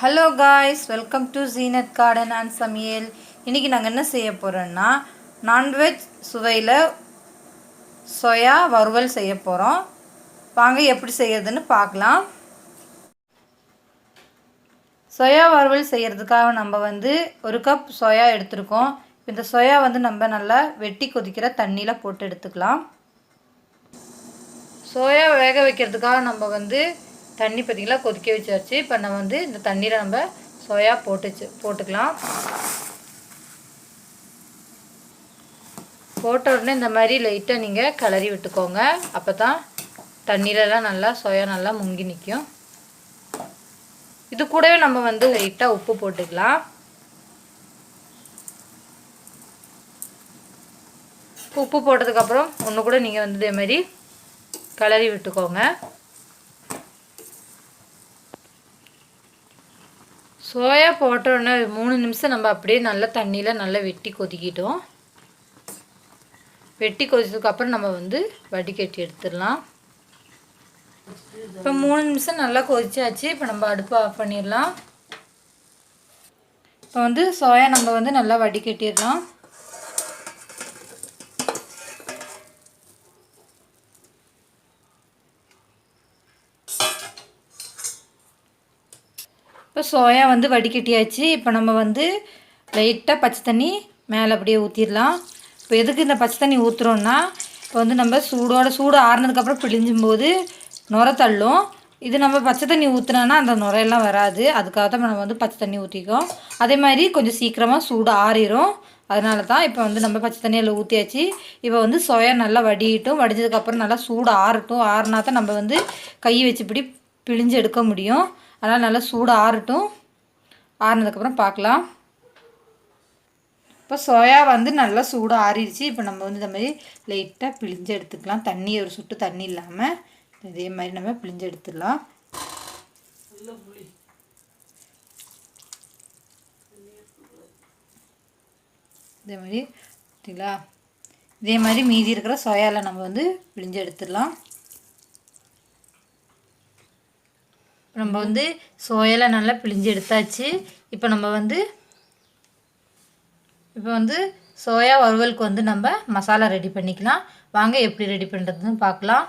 Hello guys welcome to Zeenath garden and சமையல் இன்றைக்கி நாங்கள் என்ன செய்ய போகிறோன்னா நான்வெஜ் சுவையில் சொயா வறுவல் செய்ய போகிறோம் வாங்க எப்படி செய்கிறதுன்னு பார்க்கலாம். சொயா வறுவல் செய்கிறதுக்காக நம்ம வந்து ஒரு கப் சொயா எடுத்திருக்கோம். இந்த சொயா வந்து நம்ம நல்லா வெட்டி கொதிக்கிற தண்ணியில் போட்டு எடுத்துக்கலாம். சோயா வேக வைக்கிறதுக்காக நம்ம வந்து தண்ணி பார்த்திங்களா கொதிக்க வச்சாச்சு. இப்போ நம்ம வந்து இந்த தண்ணீரை நம்ம சோயா போட்டுச்சு போட்டுக்கலாம். போட்ட உடனே இந்த மாதிரி லைட்டாக நீங்கள் கிளறி விட்டுக்கோங்க. அப்போ தான் தண்ணீரெல்லாம் நல்லா சோயா நல்லா முங்கி நிற்கும் இது கூடவே நம்ம வந்து லைட்டாக உப்பு போட்டுக்கலாம். உப்பு போட்டதுக்கப்புறம் ஒன்று கூட நீங்கள் வந்து இதே மாதிரி கிளறி விட்டுக்கோங்க. சோயா போட்டோன்னே மூணு நிமிஷம் நம்ம அப்படியே நல்லா தண்ணியில் நல்லா வெட்டி கொதிக்கிட்டோம். வெட்டி கொதிச்சதுக்கப்புறம் நம்ம வந்து வடிகட்டி எடுத்துடலாம். இப்போ மூணு நிமிஷம் நல்லா கொதிச்சாச்சு. இப்போ நம்ம அடுப்பை ஆஃப் பண்ணிடலாம். இப்போ வந்து சோயா நம்ம வந்து நல்லா வடிகட்டிடலாம். சோயா வந்து வடிகட்டியாச்சு. இப்போ நம்ம வந்து லைட்டாக பச்சை தண்ணி மேலே அப்படியே ஊற்றிடலாம் இப்போ எதுக்கு இந்த பச்சை தண்ணி ஊற்றுறோன்னா இப்போ வந்து நம்ம சூடோட சூடு ஆறுனதுக்கப்புறம் பிழிஞ்சும் போது நுர தள்ளும். இது நம்ம பச்சை தண்ணி ஊற்றுனோன்னா அந்த நுரையெல்லாம் வராது. அதுக்காக தான் நம்ம வந்து பச்சை தண்ணி ஊற்றிக்கோம் அதே மாதிரி கொஞ்சம் சீக்கிரமாக சூடு ஆறிடும் அதனால தான் இப்போ வந்து நம்ம பச்சை தண்ணியில் ஊற்றியாச்சு இப்போ வந்து சோயா நல்லா வடியிட்டும். வடிஞ்சதுக்கப்புறம் நல்லா சூடு ஆறட்டும். ஆறுனா தான் நம்ம வந்து கை வச்சு இப்படி பிழிஞ்சு எடுக்க முடியும். அதனால் நல்லா சூடாக ஆறட்டும். ஆறினதுக்கப்புறம் பார்க்கலாம் இப்போ சோயா வந்து நல்லா சூடாக ஆறிடுச்சு. இப்போ நம்ம வந்து இந்த மாதிரி லைட்டாக பிழிஞ்சு எடுத்துக்கலாம். தண்ணி ஒரு சுட்டு தண்ணி இல்லாமல் இதே மாதிரி நம்ம பிழிஞ்சு எடுத்துடலாம். இதே மாதிரி பார்த்தீங்களா? இதே மாதிரி மீதி இருக்கிற சோயாவில் நம்ம வந்து பிழிஞ்சு எடுத்துடலாம். நம்ம வந்து சோயாவில் நல்லா பிழிஞ்சு எடுத்தாச்சு. இப்போ நம்ம வந்து இப்போ வந்து சோயா வறுவலுக்கு வந்து நம்ம மசாலா ரெடி பண்ணிக்கலாம். வாங்க எப்படி ரெடி பண்ணுறதுன்னு பார்க்கலாம்.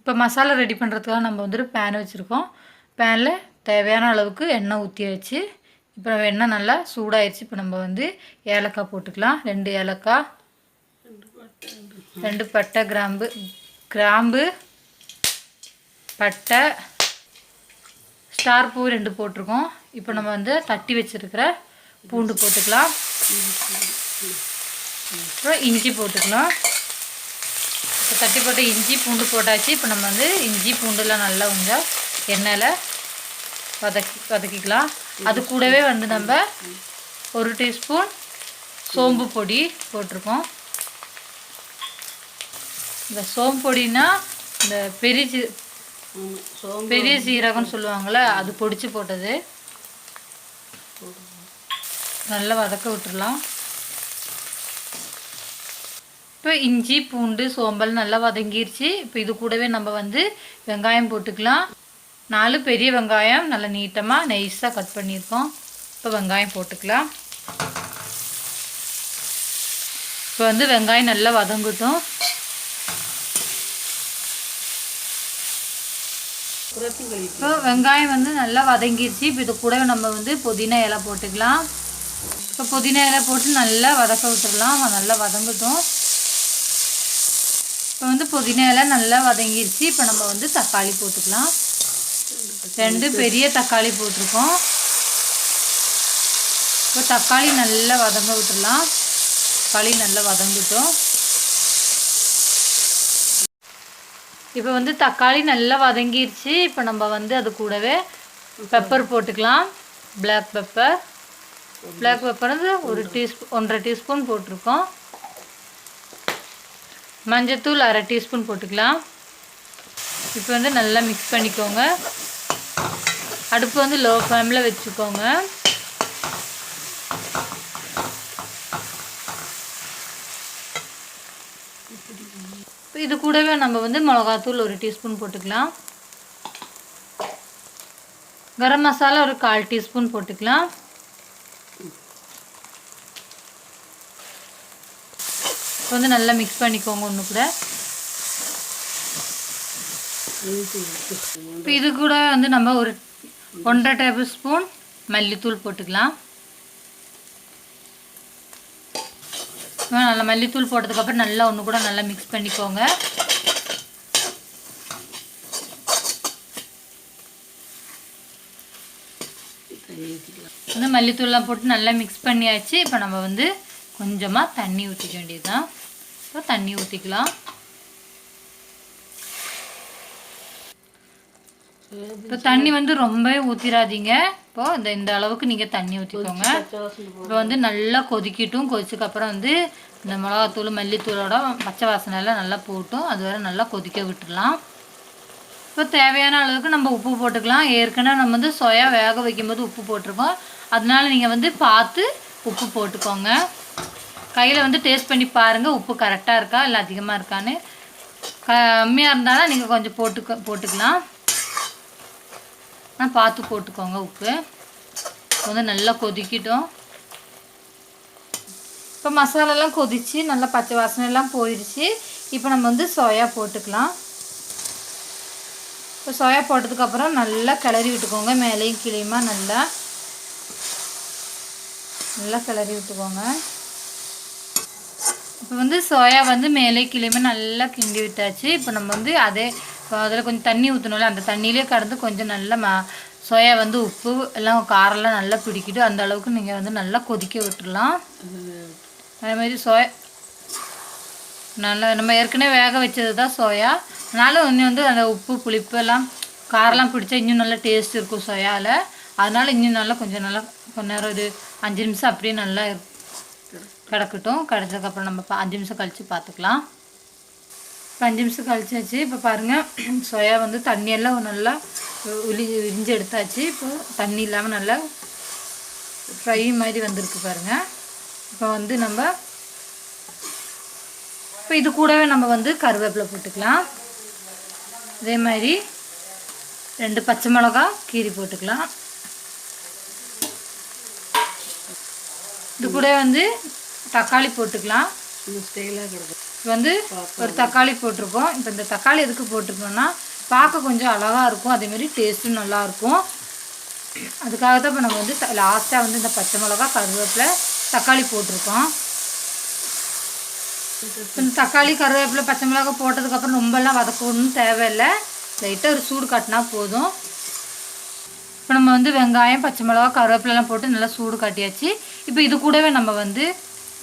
இப்போ மசாலா ரெடி பண்ணுறதுக்காக நம்ம வந்து ஒரு பேன் வச்சுருக்கோம். பேனில் தேவையான அளவுக்கு எண்ணெய் ஊற்றியாச்சு இப்போ எண்ணெய் நல்லா சூடாயிடுச்சு இப்போ நம்ம வந்து ஏலக்காய் போட்டுக்கலாம். ரெண்டு ஏலக்காய் ரெண்டு பட்டை கிராம்பு கிராம்பு பட்டை ஸ்டார் பூ ரெண்டு போட்டிருக்கோம். இப்போ நம்ம வந்து தட்டி வச்சுருக்கிற பூண்டு போட்டுக்கலாம். அப்புறம் இஞ்சி போட்டுக்கலாம். இப்போ தட்டி போட்ட இஞ்சி பூண்டு போட்டாச்சு. இப்போ நம்ம வந்து இஞ்சி பூண்டுலாம் நல்லா கொஞ்சம் எண்ணெயில் வதக்கி வதக்கிக்கலாம். அது கூடவே வந்து நம்ம ஒரு டீஸ்பூன் சோம்பு பொடி போட்டிருக்கோம். இந்த சோம்பு பொடினா இந்த பெரிய பெரிய சீரகம்னு சொல்லுவாங்கள்ல அது பொடிச்சு போட்டது. நல்லா வதக்க விட்டுறலாம் இப்போ இஞ்சி பூண்டு சோம்பல் நல்லா வதங்கிருச்சு. இப்போ இது கூடவே நம்ம வந்து வெங்காயம் போட்டுக்கலாம். நாலு பெரிய வெங்காயம் நல்லா நீட்டமாக நைஸாக கட் பண்ணியிருக்கோம். இப்போ வெங்காயம் போட்டுக்கலாம். இப்போ வந்து வெங்காயம் நல்லா வதங்கட்டும். இப்போ வெங்காயம் வந்து நல்லா வதங்கிடுச்சு இப்போ இது கூடவே நம்ம வந்து புதினா இலை போட்டுக்கலாம். இப்போ புதினா இலை போட்டு நல்லா வதக்க விட்டுடலாம் நல்லா வதங்கட்டும். இப்போ வந்து புதினா இலை நல்லா வதங்கிருச்சு. இப்போ நம்ம வந்து தக்காளி போட்டுக்கலாம். ரெண்டு பெரிய தக்காளி போட்டிருக்கோம். இப்போ தக்காளி நல்லா வதங்க விட்டுடலாம் தக்காளி நல்லா வதங்கட்டும். இப்போ வந்து தக்காளி நல்லா வதங்கிருச்சு. இப்போ நம்ம வந்து அது கூடவே பெப்பர் போட்டுக்கலாம். பிளாக் பெப்பர் பிளாக் பெப்பர் வந்து ஒரு டீஸ்பூன் ஒன்றரை டீஸ்பூன் போட்டிருக்கோம். மஞ்சத்தூள் அரை டீஸ்பூன் போட்டுக்கலாம். இப்போ வந்து நல்லா மிக்ஸ் பண்ணிக்கோங்க. அடுப்பு வந்து லோ ஃப்ளேமில் வச்சுக்கோங்க. இது கூடவே நம்ம வந்து மிளகாத்தூள் ஒரு டீஸ்பூன் போட்டுக்கலாம். கரம் மசாலா ஒரு கால் டீஸ்பூன் போட்டுக்கலாம். இப்போ வந்து நல்லா மிக்ஸ் பண்ணிக்கோங்க ஒன்று கூட. இப்போ இது கூட வந்து நம்ம ஒரு ஒன்றரை டேபிள் ஸ்பூன் மல்லித்தூள் போட்டுக்கலாம். நல்லா மல்லித்தூள் போட்டதுக்கப்புறம் நல்லா ஒன்று கூட நல்லா மிக்ஸ் பண்ணிக்கோங்க. வந்து மல்லித்தூள்லாம் போட்டு நல்லா மிக்ஸ் பண்ணியாச்சு. இப்போ நம்ம வந்து கொஞ்சமாக தண்ணி ஊற்றிக்க வேண்டியதுதான். இப்போ தண்ணி ஊற்றிக்கலாம் இப்போ தண்ணி வந்து ரொம்ப ஊற்றிடாதீங்க இப்போ இந்த இந்த அளவுக்கு நீங்கள் தண்ணி ஊற்றிக்கோங்க இப்போ வந்து நல்லா கொதிக்கட்டும். கொதிச்சதுக்கப்புறம் வந்து இந்த மிளகாத்தூள் மல்லித்தூளோட பச்சை வாசனை எல்லாம் நல்லா போட்டும். அது வரை நல்லா கொதிக்க விட்டுடலாம். இப்போ தேவையான அளவுக்கு நம்ம உப்பு போட்டுக்கலாம். ஏற்கனவே நம்ம வந்து சோயா வேக வைக்கும்போது உப்பு போட்டிருக்கோம். அதனால நீங்கள் வந்து பார்த்து உப்பு போட்டுக்கோங்க. கையில் வந்து டேஸ்ட் பண்ணி பாருங்கள் உப்பு கரெக்டாக இருக்கா? இல்லை அதிகமாக இருக்கான்னு. கம்மியாக இருந்தாலும் நீங்கள் கொஞ்சம் போட்டுக்க போட்டுக்கலாம். ஆனால் பார்த்து போட்டுக்கோங்க உப்பு. இப்போ வந்து நல்லா கொதிக்கிட்டோம். இப்போ மசாலாலாம் கொதிச்சு நல்லா பச்சை வாசனை எல்லாம் போயிடுச்சு இப்போ நம்ம வந்து சோயா போட்டுக்கலாம். இப்போ சோயா போட்டதுக்கப்புறம் நல்லா கிளறி விட்டுக்கோங்க. மேலேயும் கிளியுமா நல்லா. நல்லா கிளறி விட்டுக்கோங்க. இப்போ வந்து சோயா வந்து மேலே கிளியுமா நல்லா கிண்டி விட்டாச்சு. இப்போ நம்ம வந்து அதே இப்போ அதில் கொஞ்சம் தண்ணி ஊற்றணும்ல அந்த தண்ணியிலே கடந்து கொஞ்சம் நல்லா ம சோயா வந்து உப்பு எல்லாம் காரெல்லாம் நல்லா பிடிக்கிட்டு அந்த அளவுக்கு நீங்கள் வந்து நல்லா கொதிக்க விட்டுடலாம். அதே மாதிரி சோயா நல்லா நம்ம ஏற்கனவே வேக வச்சது தான் சோயா. அதனால இன்னும் வந்து அந்த உப்பு புளிப்பு எல்லாம் காரெல்லாம் பிடிச்சா இன்னும் நல்லா டேஸ்ட் இருக்கும் சோயாவில் அதனால் இன்னும் நல்லா கொஞ்சம் நல்லா கொஞ்ச நேரம் ஒரு அஞ்சு நிமிஷம் அப்படியே நல்லா கிடக்கட்டும். கிடச்சதுக்கப்புறம் நம்ம அஞ்சு நிமிஷம் கழித்து பார்த்துக்கலாம் அஞ்சு நிமிஷம் கழிச்சாச்சு. இப்போ பாருங்கள் சோயா வந்து தண்ணியெல்லாம் நல்லா உளி விரிஞ்சு எடுத்தாச்சு. இப்போ தண்ணி இல்லாமல் நல்லா ஃப்ரை மாதிரி வந்திருக்கு பாருங்கள் இப்போ வந்து நம்ம இப்போ இது கூடவே நம்ம வந்து கருவேப்பிலை போட்டுக்கலாம். அதே மாதிரி ரெண்டு பச்சை மிளகா கீரி போட்டுக்கலாம். இது கூட வந்து தக்காளி போட்டுக்கலாம். இப்போ வந்து ஒரு தக்காளி போட்டிருக்கோம். இப்போ இந்த தக்காளி எதுக்கு போட்டிருக்கோம்னா பார்க்க கொஞ்சம் அழகாக இருக்கும். அதேமாரி டேஸ்ட்டும் நல்லாயிருக்கும் அதுக்காக தான் இப்போ நம்ம வந்து லாஸ்ட்டாக வந்து இந்த பச்சை மிளகா கருவேப்பிலை தக்காளி போட்டிருக்கோம். இப்போ இந்த தக்காளி கருவேப்பிலை பச்சை மிளகாய் போட்டதுக்கப்புறம் ரொம்பலாம் வதக்கணும்னு தேவையில்லை. லைட்டாக ஒரு சூடு காட்டினா போதும். இப்போ நம்ம வந்து வெங்காயம் பச்சை மிளகா கருவேப்பிலலாம் போட்டு நல்லா சூடு காட்டியாச்சு. இப்போ இது கூடவே நம்ம வந்து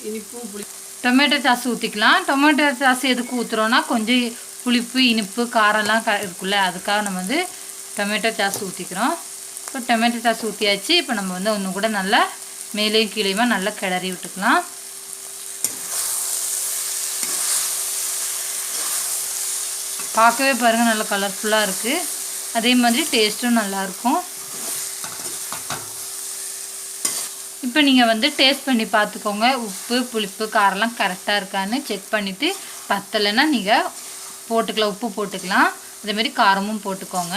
இனிப்பும் புளி டொமேட்டோ சாஸ் ஊற்றிக்கலாம் டொமேட்டோ சாஸ் எதுக்கு ஊற்றுறோன்னா கொஞ்சம் புளிப்பு இனிப்பு காரம்லாம் க இருக்குல்ல அதுக்காக நம்ம வந்து டொமேட்டோ சாஸ் ஊற்றிக்கிறோம் இப்போ டொமேட்டோ சாஸ் ஊற்றியாச்சு இப்போ நம்ம வந்து ஒன்று கூட நல்லா மேலேயும் கீழேயுமா நல்லா கிளறி விட்டுக்கலாம். பார்க்கவே பாருங்கள் நல்லா கலர்ஃபுல்லாக இருக்குது அதே மாதிரி டேஸ்ட்டும் நல்லாயிருக்கும் இப்போ நீங்கள் வந்து டேஸ்ட் பண்ணி பார்த்துக்கோங்க. உப்பு புளிப்பு காரெல்லாம் கரெக்டாக இருக்கான்னு செக் பண்ணிவிட்டு பத்தலைன்னா நீங்கள் போட்டுக்கலாம் உப்பு போட்டுக்கலாம். அதேமாரி காரமும் போட்டுக்கோங்க.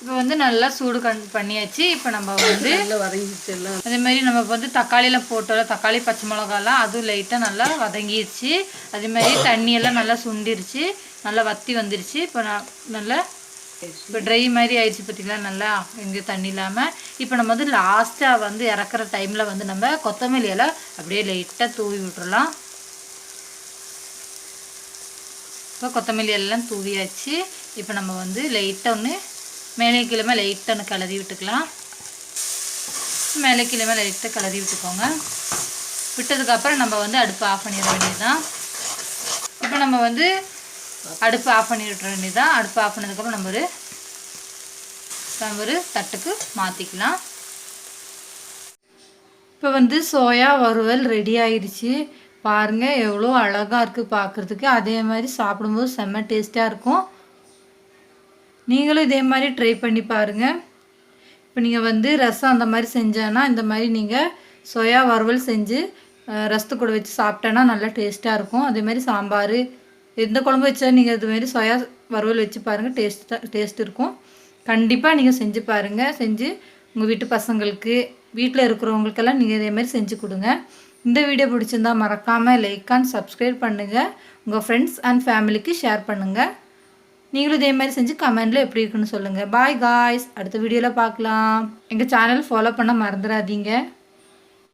இப்போ வந்து நல்லா சூடு கண் பண்ணியாச்சு. இப்போ நம்ம வந்து அதே மாதிரி நம்ம வந்து தக்காளியில் போட்டோம்ல தக்காளி பச்சை மிளகாலாம் அதுவும் லைட்டாக நல்லா வதங்கிருச்சு. அதே மாதிரி தண்ணியெல்லாம் நல்லா சுண்டிருச்சு. நல்லா வத்தி வந்துருச்சு. இப்போ நான் நல்லா இப்போ ட்ரை மாதிரி ஆயிடுச்சு பார்த்தீங்களா நல்லா எங்கேயும் தண்ணி இல்லாமல் இப்போ நம்ம வந்து லாஸ்ட்டாக வந்து இறக்குற டைமில் வந்து நம்ம கொத்தமல்லி இலை அப்படியே லைட்டாக தூவி விட்டுறலாம். இப்போ கொத்தமல்லி எல்லாம் தூவியாச்சு. இப்போ நம்ம வந்து லைட்டாக ஒன்று மேலே கிழமை லைட்டாக ஒன்று கிளறி விட்டுக்கலாம். மேலே கிழமை லைட்டாக கிளறி விட்டுக்கோங்க. விட்டதுக்கப்புறம் நம்ம வந்து அடுப்பு ஆஃப் பண்ணிட வேண்டியதுதான். இப்போ நம்ம வந்து அடுப்பு ஆஃப் பண்ணி விட்டுற வேண்டியதான் அடுப்பு ஆஃப் பண்ணதுக்கப்புறம் நம்ம ஒரு நம்ம ஒரு தட்டுக்கு மாற்றிக்கலாம் இப்போ வந்து சோயா வறுவல் ரெடி ஆயிடுச்சு. பாருங்கள் எவ்வளோ அழகாக இருக்குது பார்க்குறதுக்கு அதே மாதிரி சாப்பிடும்போது செம்ம டேஸ்ட்டாக இருக்கும். நீங்களும் இதே மாதிரி ட்ரை பண்ணி பாருங்கள் இப்போ நீங்கள் வந்து ரசம் அந்த மாதிரி செஞ்சேன்னா இந்த மாதிரி நீங்கள் சோயா வறுவல் செஞ்சு ரசத்து கூட வச்சு சாப்பிட்டேன்னா நல்லா டேஸ்ட்டாக இருக்கும். அதே மாதிரி சாம்பார் எந்த குழம்பு வச்சா நீங்கள் இதுமாரி சோயா வறுவல் வச்சு பாருங்கள் டேஸ்ட் டேஸ்ட் இருக்கும். கண்டிப்பாக நீங்கள் செஞ்சு பாருங்கள் செஞ்சு உங்கள் வீட்டு பசங்களுக்கு வீட்டில் இருக்கிறவங்களுக்கெல்லாம் நீங்கள் இதே மாதிரி செஞ்சு கொடுங்க. இந்த வீடியோ பிடிச்சிருந்தா மறக்காமல் லைக் அண்ட் சப்ஸ்கிரைப் பண்ணுங்கள் உங்கள் ஃப்ரெண்ட்ஸ் அண்ட் ஃபேமிலிக்கு ஷேர் பண்ணுங்கள் நீங்களும் இதே மாதிரி செஞ்சு கமெண்டில் எப்படி இருக்குன்னு சொல்லுங்கள் பாய் காய்ஸ் அடுத்த வீடியோவில் பார்க்கலாம். எங்கள் சேனல் ஃபாலோ பண்ண மறந்துடாதீங்க.